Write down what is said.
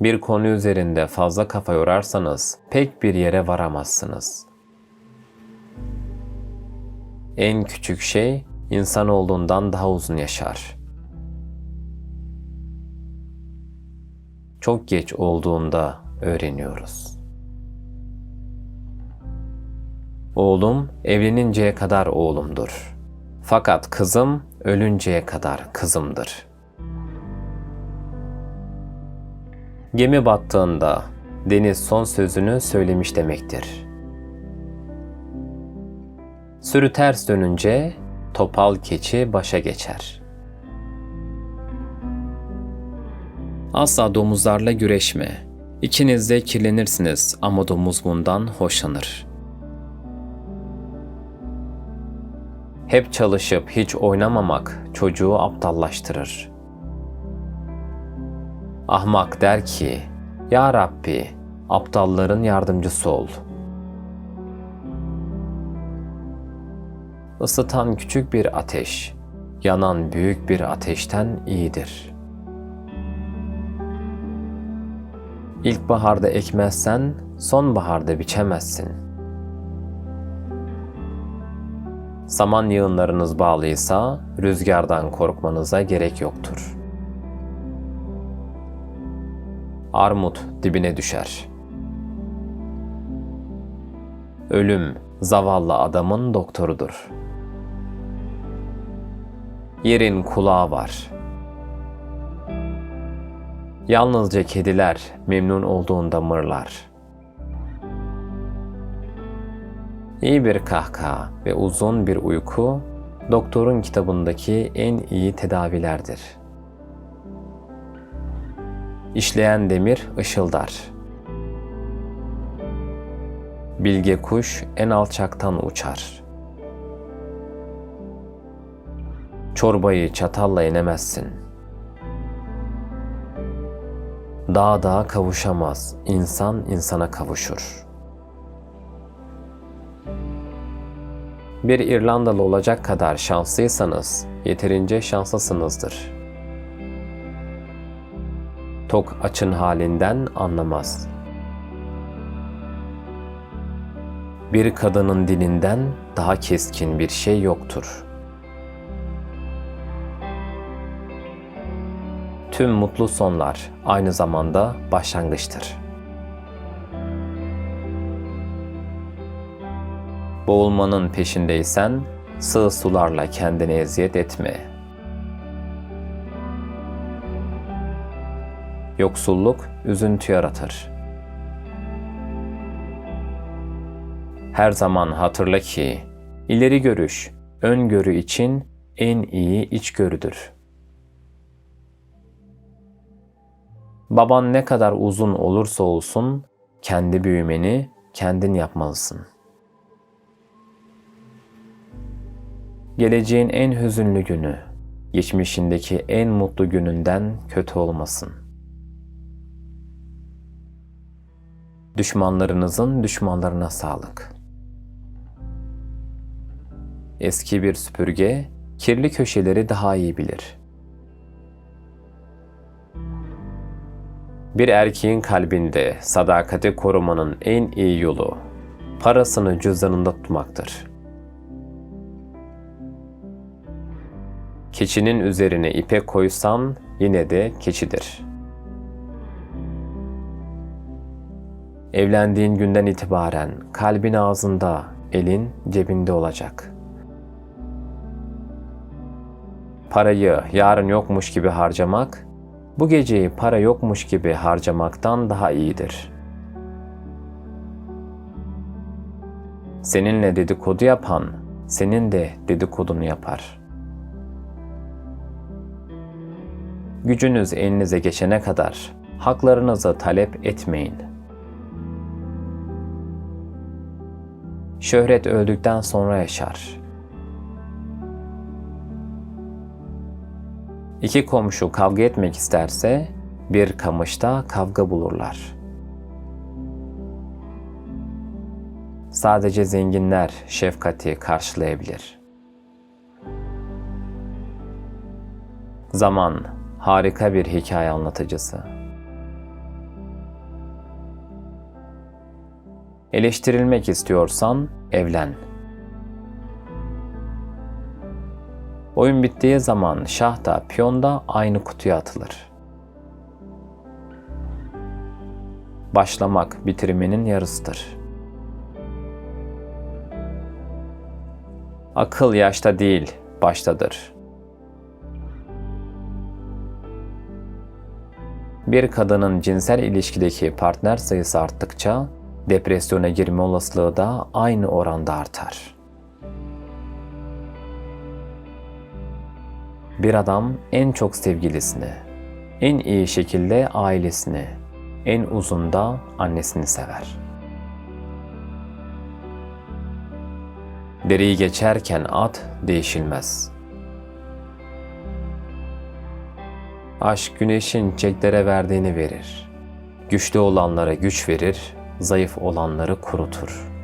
Bir konu üzerinde fazla kafa yorarsanız pek bir yere varamazsınız. En küçük şey insan olduğundan daha uzun yaşar. Çok geç olduğunda öğreniyoruz. Oğlum evleninceye kadar oğlumdur. Fakat kızım ölünceye kadar kızımdır. Gemi battığında deniz son sözünü söylemiş demektir. Sürü ters dönünce topal keçi başa geçer. Asla domuzlarla güreşme. İkiniz de kirlenirsiniz ama domuz bundan hoşlanır. Hep çalışıp hiç oynamamak çocuğu aptallaştırır. Ahmak der ki, Ya Rabbi, aptalların yardımcısı ol. Isıtan küçük bir ateş, yanan büyük bir ateşten iyidir. İlkbaharda ekmezsen, sonbaharda biçemezsin. Saman yığınlarınız bağlıysa, rüzgardan korkmanıza gerek yoktur.'' Armut dibine düşer. Ölüm zavallı adamın doktorudur. Yerin kulağı var. Yalnızca kediler memnun olduğunda mırlar. İyi bir kahkaha ve uzun bir uyku doktorun kitabındaki en iyi tedavilerdir.'' İşleyen demir ışıldar. Bilge kuş en alçaktan uçar. Çorbayı çatalla yenemezsin. Dağ dağa kavuşamaz, insan insana kavuşur. Bir İrlandalı olacak kadar şanslıysanız yeterince şanslısınızdır.'' Tok açın halinden anlamaz. Bir kadının dilinden daha keskin bir şey yoktur. Tüm mutlu sonlar aynı zamanda başlangıçtır. Boğulmanın peşindeysen sığ sularla kendini eziyet etme.'' Yoksulluk üzüntü yaratır. Her zaman hatırla ki ileri görüş, öngörü için en iyi içgörüdür. Baban ne kadar uzun olursa olsun kendi büyümeni kendin yapmalısın. Geleceğin en hüzünlü günü, geçmişindeki en mutlu gününden kötü olmasın.'' Düşmanlarınızın düşmanlarına sağlık. Eski bir süpürge kirli köşeleri daha iyi bilir. Bir erkeğin kalbinde sadakati korumanın en iyi yolu parasını cüzdanında tutmaktır. Keçinin üzerine ipek koysan yine de keçidir.'' Evlendiğin günden itibaren kalbin ağzında, elin cebinde olacak. Parayı yarın yokmuş gibi harcamak, bu geceyi para yokmuş gibi harcamaktan daha iyidir. Seninle dedikodu yapan, senin de dedikodunu yapar. Gücünüz elinize geçene kadar haklarınızı talep etmeyin.'' Şöhret öldükten sonra yaşar. İki komşu kavga etmek isterse bir kamışta kavga bulurlar. Sadece zenginler şefkati karşılayabilir. Zaman harika bir hikaye anlatıcısı. Eleştirilmek istiyorsan evlen. Oyun bittiği zaman şah da piyon da aynı kutuya atılır. Başlamak bitirmenin yarısıdır. Akıl yaşta değil, baştadır. Bir kadının cinsel ilişkideki partner sayısı arttıkça depresyona girme olasılığı da aynı oranda artar. Bir adam en çok sevgilisini, en iyi şekilde ailesini, en uzun da annesini sever. Dereyi geçerken at değişilmez. Aşk güneşin çiçeklere verdiğini verir. Güçlü olanlara güç verir, zayıf olanları kurutur.''